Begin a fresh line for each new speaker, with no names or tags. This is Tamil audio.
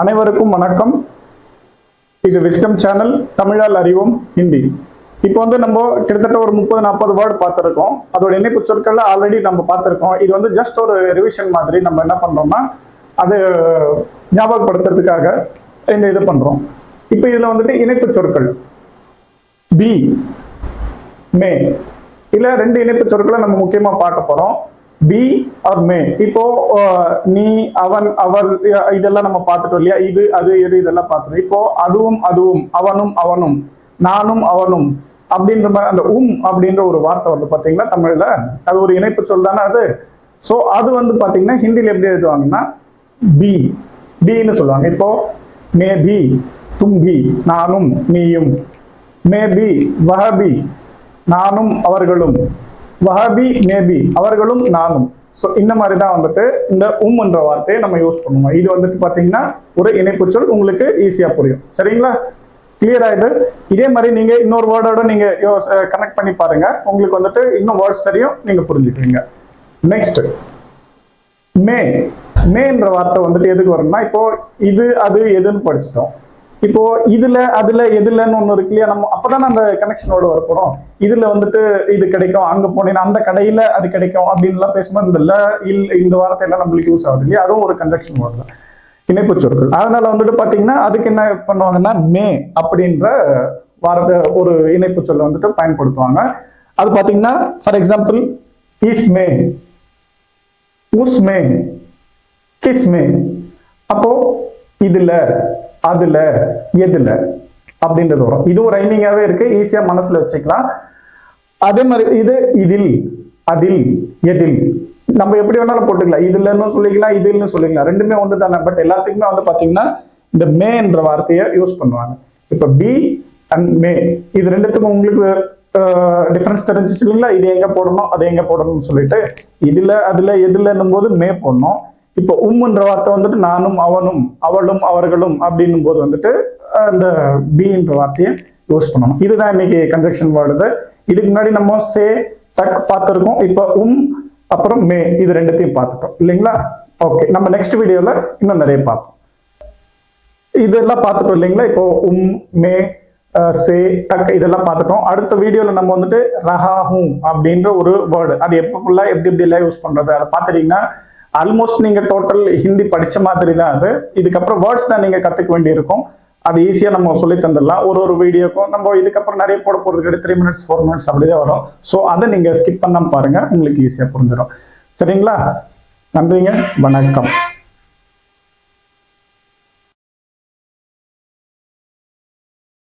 அனைவருக்கும் வணக்கம். இது விஸ்டம் சேனல் தமிழால் அறிவோம் ஹிந்தி. இப்போ வந்து நம்ம கிட்டத்தட்ட ஒரு முப்பது நாற்பது வேர்டு பார்த்துருக்கோம். அதோட இணைப்பு சொற்கள் ஆல்ரெடி நம்ம பார்த்துருக்கோம். இது வந்து ஜஸ்ட் ஒரு ரிவிஷன் மாதிரி நம்ம என்ன பண்றோம்னா அது ஞாபகப்படுத்துறதுக்காக இந்த இது பண்றோம். இப்போ இதுல வந்துட்டு இணைப்பு சொற்கள். பி மே இல்ல ரெண்டு இணைப்பு சொற்களை நம்ம முக்கியமா பார்க்க போறோம். பி ஆர் மே இப்போ நீ அவன் அவர் இதெல்லாம் நம்ம பார்த்துட்டோம் இல்லையா? இது அது எது இதெல்லாம் பார்த்துட்டோம். இப்போ அதுவும் அதுவும் அவனும் அவனும் நானும் அவனும் அப்படின்ற மாதிரி அந்த உம் அப்படின்ற ஒரு வார்த்தை வந்து பாத்தீங்களா தமிழ்ல? அது ஒரு இணைப்பு சொல் தானே அது? ஸோ அது வந்து பாத்தீங்கன்னா ஹிந்தியில் எப்படி எழுதுவாங்கன்னா பி பின்னு சொல்லுவாங்க. இப்போ மே பி தும்பி நானும் நீயும். மே பி வஹபி நானும் அவர்களும். வஹபி மேபி. அவர்களும் நானும். ஸோ இந்த மாதிரி தான் வந்துட்டு இந்த உம் என்ற வார்த்தையை நம்ம யூஸ் பண்ணுவோம். இது வந்துட்டு பார்த்தீங்கன்னா ஒரு இணைப்பு சொல் உங்களுக்கு ஈஸியாக புரியும். சரிங்களா? கிளியர் ஆயிடு இதே? மாதிரி நீங்க இன்னொரு வேர்டோட நீங்க கனெக்ட் பண்ணி பாருங்க. உங்களுக்கு வந்துட்டு இன்னும் வேர்ட்ஸ் தெரியும் நீங்க புரிஞ்சுக்குவீங்க. நெக்ஸ்ட் மே. மேன்ற வார்த்தை வந்துட்டு எதுக்கு வரும்னா இப்போ இது அது எதுன்னு படிச்சிட்டோம். இப்போ இதுல அதுல எதுலன்னு ஒண்ணு இருக்கு இல்லையா? நம்ம அப்பதான் அந்த கனெக்ஷனோட வரப்போறோம். இதுல வந்துட்டு இது கிடைக்கும் அங்க போனீங்கன்னா அந்த கடையில அது கிடைக்கும் அப்படின்லாம் பேசும்போது இந்த ல இல் இந்த வார்த்தையெல்லாம் நம்மளுக்கு யூஸ் ஆகுது இல்லையா? அதுவும் ஒரு கன்ஜெக்ஷன் வருது இணைப்பு சொற்கள். அதனால வந்துட்டு பாத்தீங்கன்னா அதுக்கு என்ன பண்ணுவாங்கன்னா மே அப்படின்ற வார்த்தை ஒரு இணைப்பு சொல்ல வந்துட்டு பயன்படுத்துவாங்க. அது பாத்தீங்கன்னா ஃபார் எக்ஸாம்பிள் இஸ் மே உஸ்மே கிஸ்மே அப்போ இதுல அதுல எதுல அப்படின்றது வரும். இதுவும் ரைமிங்காவே இருக்கு. ஈஸியா மனசுல வச்சுக்கலாம். அதே மாதிரி இது இதில் அதில் எதில். நம்ம எப்படி வேணாலும் போட்டுக்கலாம். இதுலன்னு சொல்லிக்கலாம் இதில்னு சொல்லிக்கலாம். ரெண்டுமே ஒன்று தானே. பட் எல்லாத்துக்குமே வந்து பாத்தீங்கன்னா இந்த மே என்ற வார்த்தையை யூஸ் பண்ணுவாங்க. இப்ப பி அண்ட் மே இது ரெண்டுத்துக்கும் உங்களுக்கு டிஃபரன்ஸ் தெரிஞ்சிச்சு இல்லைங்களா? இது எங்க போடணும்? அது எங்க போடணும்னு சொல்லிட்டு இதுல அதுல எதுலன்னும் போது மே போடணும். இப்போ உம்ன்ற வார்த்தை வந்துட்டு நானும் அவனும் அவளும் அவர்களும் அப்படின்னும் போது வந்துட்டு அந்த பீன்ற பின்ற வார்த்தையை யூஸ் பண்ணணும். இதுதான் இன்னைக்கு கன்ஜெக்ஷன் வேர்டு இதுக்கு முன்னாடி நம்ம சே டக் பார்த்துருக்கோம். இப்போ உம் அப்புறம் மே இது ரெண்டுத்தையும் பார்த்துட்டோம். இல்லைங்களா? ஓகே நம்ம நெக்ஸ்ட் வீடியோல இன்னும் நிறைய பார்ப்போம். இதெல்லாம் பார்த்துட்டோம் இல்லைங்களா? இப்போ உம் மே சே டக் இதெல்லாம் பார்த்துட்டோம். அடுத்த வீடியோல நம்ம வந்துட்டு ரஹாஹூ அப்படின்ற ஒரு வேர்டு அது எப்போ ஃபுல்லாக எப்படி எப்படி எல்லாம் யூஸ் பண்றது? அதை பார்த்துட்டிங்கன்னா ஆல்மோஸ்ட் நீங்க டோட்டல் ஹிந்தி படிச்ச மாதிரி தான் அது. இதுக்கப்புறம் வேர்ட்ஸ் தான் நீங்க கத்துக்க வேண்டியிருக்கும். அது ஈஸியா நம்ம சொல்லி தந்துடலாம். ஒரு ஒரு வீடியோக்கும் நம்ம இதுக்கப்புறம் நிறைய போட போறது கிடையாது த்ரீ மினிட்ஸ் ஃபோர் மினிட்ஸ் அப்படிதான் வரும். ஸோ அதை நீங்க ஸ்கிப் பண்ணாம பாருங்க. உங்களுக்கு ஈஸியா புரிஞ்சிடும் சரிங்களா? நன்றிங்க. வணக்கம்.